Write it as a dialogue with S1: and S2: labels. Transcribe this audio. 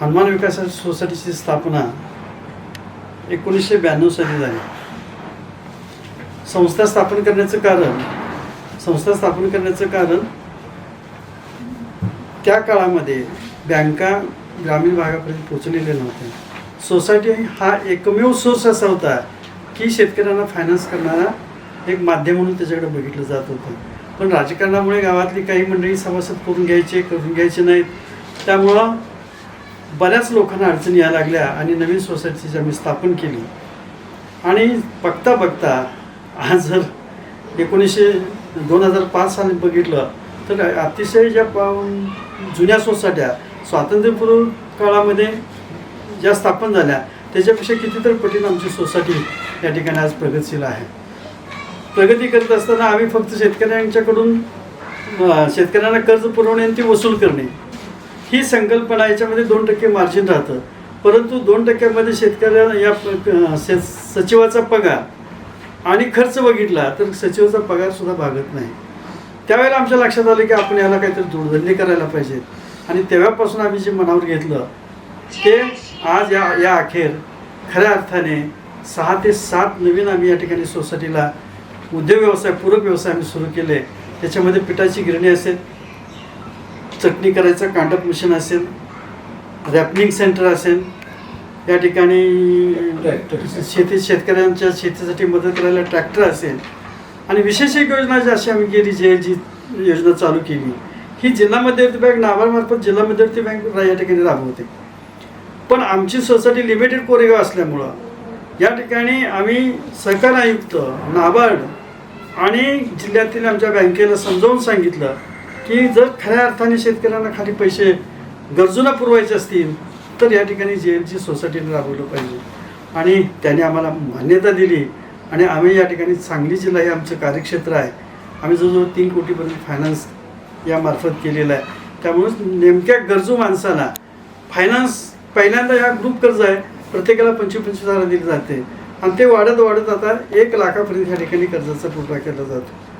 S1: हनुमान विकास सोसायटीची स्थापना एकोणीसशे ब्याण्णव साली झाली. संस्था स्थापन करण्याचं कारण संस्था स्थापन करण्याचं कारण त्या काळामध्ये बँका ग्रामीण भागापर्यंत पोचलेल्या नव्हत्या सोसायटी हा एकमेव सोर्स असा होता की शेतकऱ्यांना फायनान्स करणारा एक माध्यम म्हणून त्याच्याकडे बघितलं जात होतं. पण राजकारणामुळे गावातली काही मंडळी सभासद करून घ्यायचे करून घ्यायचे नाहीत. त्यामुळं बऱ्याच लोकांना अडचणी यायला लागल्या आणि नवीन सोसायटीची आम्ही स्थापन केली. आणि बघता बघता आज जर एकोणीसशे दोन हजार पाच साली बघितलं तर अतिशय ज्या जुन्या सोसायट्या स्वातंत्र्यपूर्व काळामध्ये ज्या स्थापन झाल्या त्याच्यापेक्षा कितीतरी पटीनं आमची सोसायटी या ठिकाणी आज प्रगतशील आहे. प्रगती करत असताना आम्ही फक्त शेतकऱ्यांच्याकडून शेतकऱ्यांना कर्ज पुरवणे आणि ती वसूल करणे. ही संकल्पना याच्यामध्ये दोन टक्के मार्जिन राहतं. परंतु दोन टक्क्यामध्ये शेतकऱ्याला या से- सचिवाचा पगार आणि खर्च बघितला तर सचिवाचा पगार सुद्धा भागत नाही. त्यावेळेला आमच्या लक्षात आलं की आपण याला काहीतरी जोडधंदे करायला पाहिजेत आणि तेव्हापासून आम्ही जे मनावर घेतलं ते आज या या अखेर खऱ्या अर्थाने सहा ते सात नवीन आम्ही या ठिकाणी सोसायटीला उद्योग व्यवसाय पूरक व्यवसाय आम्ही सुरू केले. त्याच्यामध्ये पिठाची गिरणी असेल चटणी करायचं कांडप मशीन असेल रॅपनिंग सेंटर असेल या ठिकाणी शेती शेतकऱ्यांच्या शेतीसाठी मदत करायला ट्रॅक्टर असेल. आणि विशेष एक योजना जी अशी आम्ही केली जी जी योजना चालू केली ही जिल्हा मध्यवर्ती बँक नाबार्डमार्फत जिल्हा मध्यवर्ती बँक या ठिकाणी राबवते. पण आमची सोसायटी लिमिटेड कोरेगाव असल्यामुळं या ठिकाणी आम्ही सहकार आयुक्त नाबार्ड आणि जिल्ह्यातील आमच्या बँकेला समजावून सांगितलं की जर खऱ्या अर्थाने शेतकऱ्यांना खाली पैसे गरजूला पुरवायचे असतील तर या ठिकाणी जे एलची सोसायटीने राबवलं पाहिजे. आणि त्याने आम्हाला मान्यता दिली आणि आम्ही या ठिकाणी सांगली जिल्हा हे आमचं कार्यक्षेत्र आहे. आम्ही जवळजवळ तीन कोटीपर्यंत फायनान्स यामार्फत केलेलं आहे. त्यामुळे नेमक्या गरजू माणसाला फायनान्स पहिल्यांदा ह्या ग्रुप कर्ज आहे प्रत्येकाला पंचवीस पंचवीस हजार दिली जाते. आणि ते वाढत वाढत आता एक लाखापर्यंत या ठिकाणी कर्जाचा पुरवठा केला जातो.